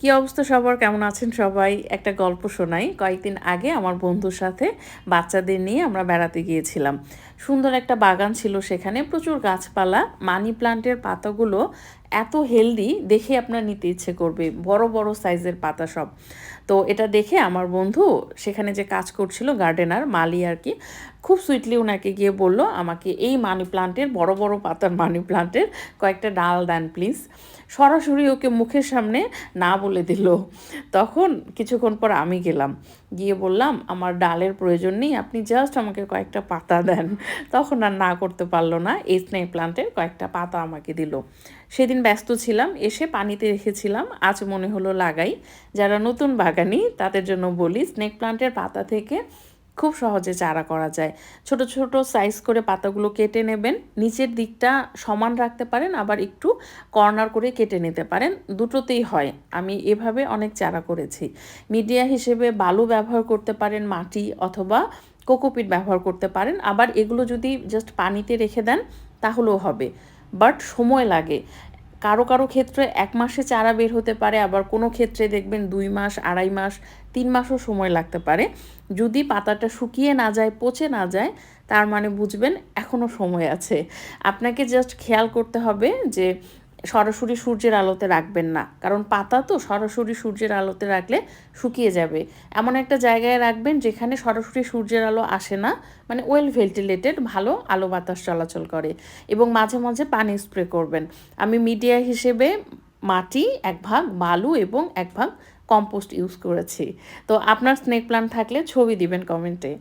কি অবস্থা সবার? কেমন আছেন সবাই? একটা গল্প শোনাই। কয়েকদিন আগে আমার বন্ধুর সাথে বাচ্চাদের নিয়ে আমরা বেড়াতে গিয়েছিলাম। সুন্দর একটা বাগান ছিল সেখানে প্রচুর গাছপালা, মানি প্লান্টের পাতাগুলো এত হেলদি দেখে আপনার নিতে ইচ্ছে করবে, বড় বড় সাইজের পাতা সব। তো এটা দেখে আমার বন্ধু সেখানে যে কাজ করছিল গার্ডেনার মালি আর কি, খুব সুইটলি ওনাকে গিয়ে বলল, আমাকে এই মানি প্লান্টের বড় বড় পাতার মানি প্লান্টের কয়েকটা ডাল দেন প্লিজ সরাসরি ওকে মুখের সামনে না বলে দিল। তখন কিছুক্ষণ পর আমি গেলাম, গিয়ে বললাম, আমার ডালের প্রয়োজন নেই, আপনি জাস্ট আমাকে কয়েকটা পাতা দেন। তখন আর না করতে পারল না, এই স্নেক প্লান্টের কয়েকটা পাতা আমাকে দিল। সেদিন ব্যস্ত ছিলাম, এসে পানিতে রেখেছিলাম। আজ মনে হলো লাগাই। যারা নতুন বাগানি, তাদের জন্য বলি স্নেক প্লান্টের পাতা থেকে খুব সহজে চারা করা যায়। ছোট ছোট সাইজ করে পাতাগুলো কেটে নেবেন। নিচের দিকটা সমান রাখতে পারেন, আবার একটু কর্নার করে কেটে নিতে পারেন। দুটোতেই হয়। আমি এভাবে অনেক চারা করেছি। মিডিয়া হিসেবে বালু ব্যবহার করতে পারেন, মাটি অথবা কোকোপিট ব্যবহার করতে পারেন। আবার এগুলো যদি জাস্ট পানিতে রেখে দেন, তাহলেও হবে। বাট সময় লাগে। কারও কারও ক্ষেত্রে এক মাসে চারা বের হতে পারে, আবার কোনো ক্ষেত্রে দেখবেন দুই মাস, আড়াই মাস, তিন মাসও সময় লাগতে পারে। যদি পাতাটা শুকিয়ে না যায়, পচে না যায়, তার মানে বুঝবেন এখনও সময় আছে। আপনাকে জাস্ট খেয়াল করতে হবে যে সরাসরি সূর্যের আলোতে রাখবেন না। কারণ পাতা তো সরাসরি সূর্যের আলোতে রাখলে শুকিয়ে যাবে। এমন একটা জায়গায় রাখবেন যেখানে সরাসরি সূর্যের আলো আসে না। মানে ওয়েল ভেন্টিলেটেড, ভালো আলো বাতাস চলাচল করে। এবং মাঝে মাঝে পানি স্প্রে করবেন। আমি মিডিয়া হিসেবে মাটি, এক ভাগ বালু এবং এক ভাগ কম্পোস্ট ইউজ করেছি। তো আপনার স্নেক প্লান্ট থাকলে ছবি দিবেন কমেন্টে।